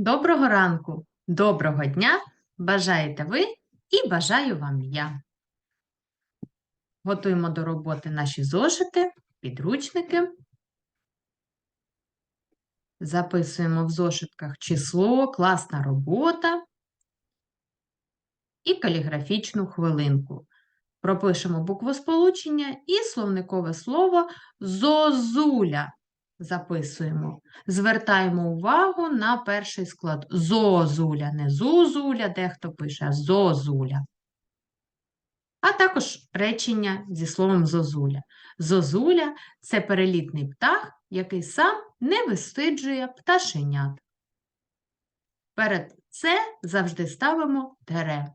Доброго ранку, доброго дня! Бажаєте ви і бажаю вам я. Готуємо до роботи наші зошити, підручники. Записуємо в зошитках число, класна робота і каліграфічну хвилинку. Пропишемо буквосполучення і словникове слово зозуля записуємо. Звертаємо увагу на перший склад зозуля, не зузуля, дехто пише, а зозуля. А також речення зі словом зозуля. Зозуля це перелітний птах, який сам не висиджує пташенят. Перед це завжди ставимо тере.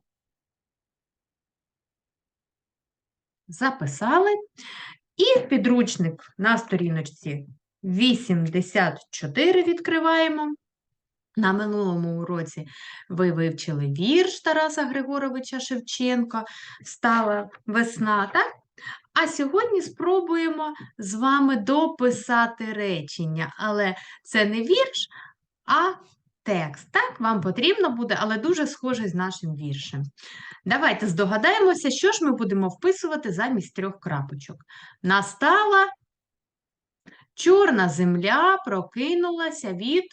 Записали. І підручник на сторіночці 84 відкриваємо. На минулому уроці ви вивчили вірш Тараса Григоровича Шевченка Стала весна, так? А сьогодні спробуємо з вами дописати речення, але це не вірш, а текст. Так, вам потрібно буде, але дуже схожий з нашим віршем. Давайте здогадаємося, що ж ми будемо вписувати замість трьох крапочок. Настала чорна земля прокинулася від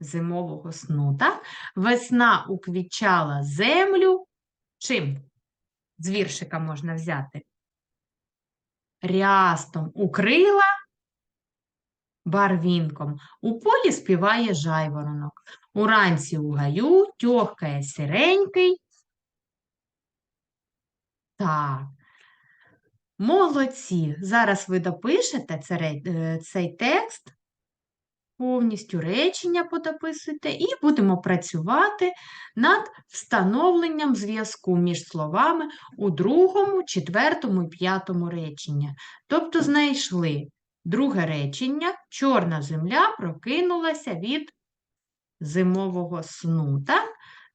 зимового сну. Так? Весна уквічала землю. Чим? З віршика можна взяти. Рястом укрила барвінком. У полі співає жайворонок. Уранці у гаю тьохкає сиренький. Так. Молодці. Зараз ви допишете е, цей текст, повністю речення подописуйте, і будемо працювати над встановленням зв'язку між словами у другому, четвертому і п'ятому реченні. Тобто знайшли друге речення, чорна земля прокинулася від зимового сну.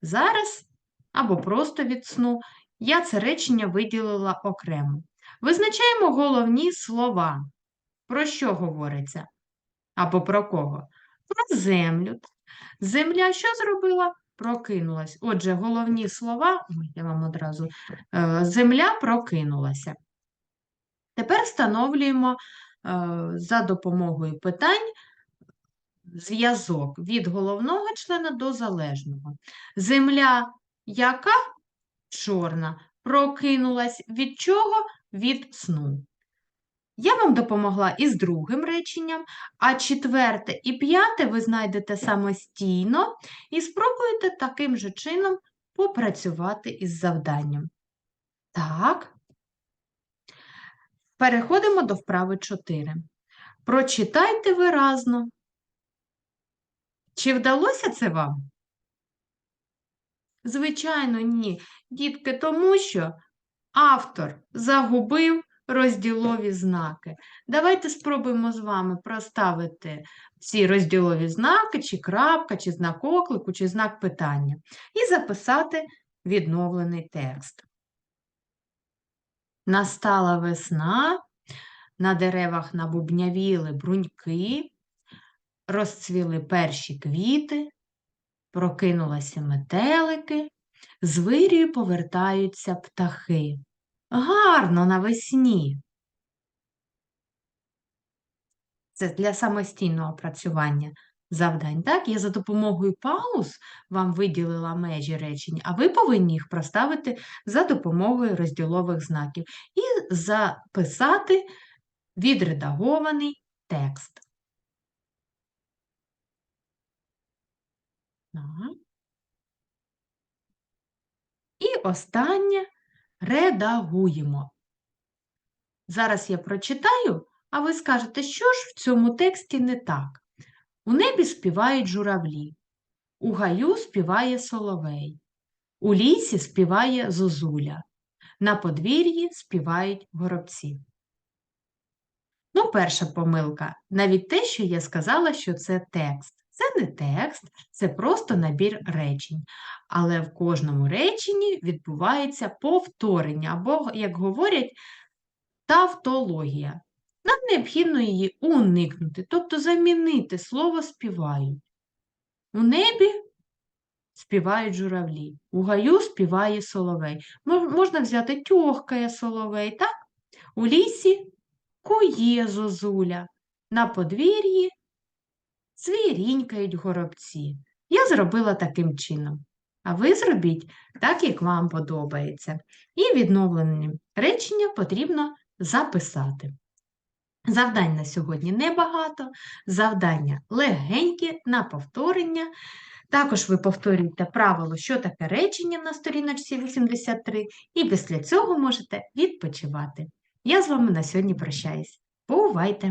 Зараз, або просто від сну, я це речення виділила окремо. Визначаємо головні слова. Про що говориться? Або про кого? Про землю. Земля що зробила? Прокинулась. Отже, головні слова, я вам одразу, е, земля прокинулася. Тепер встановлюємо е, за допомогою питань зв'язок від головного члена до залежного. Земля яка чорна, прокинулась від чого? Від сну. Я вам допомогла із другим реченням, а четверте і п'яте ви знайдете самостійно і спробуєте таким же чином попрацювати із завданням. Так, переходимо до вправи 4. Прочитайте виразно. Чи вдалося це вам? Звичайно, ні. Дітки, тому що автор загубив розділові знаки. Давайте спробуємо з вами проставити ці розділові знаки, чи крапка, чи знак оклику, чи знак питання, і записати відновлений текст. Настала весна, на деревах набубнявіли бруньки, розцвіли перші квіти, прокинулися метелики, з вирію повертаються птахи. Гарно навесні. Це для самостійного працювання завдань. Так, я за допомогою пауз вам виділила межі речень, а ви повинні їх проставити за допомогою розділових знаків і записати відредагований текст. І останнє редагуємо. Зараз я прочитаю, а ви скажете, що ж в цьому тексті не так. У небі співають журавлі, у гаю співає соловей, у лісі співає зозуля, на подвір'ї співають горобці. Ну, перша помилка. Навіть те, що я сказала, що це текст. Це не текст, це просто набір речень. Але в кожному реченні відбувається повторення, або, як говорять, тавтологія. Нам необхідно її уникнути, тобто замінити слово співають. У небі співають журавлі, у гаю співає соловей. Можна взяти тьохкає соловей, так? У лісі кує зозуля, на подвір'ї цвірінькають горобці. Я зробила таким чином. А ви зробіть так, як вам подобається. І відновлені речення потрібно записати. Завдань на сьогодні небагато, завдання легенькі на повторення. Також ви повторюєте правило, що таке речення на сторіночці 83, і після цього можете відпочивати. Я з вами на сьогодні прощаюсь. Бувайте!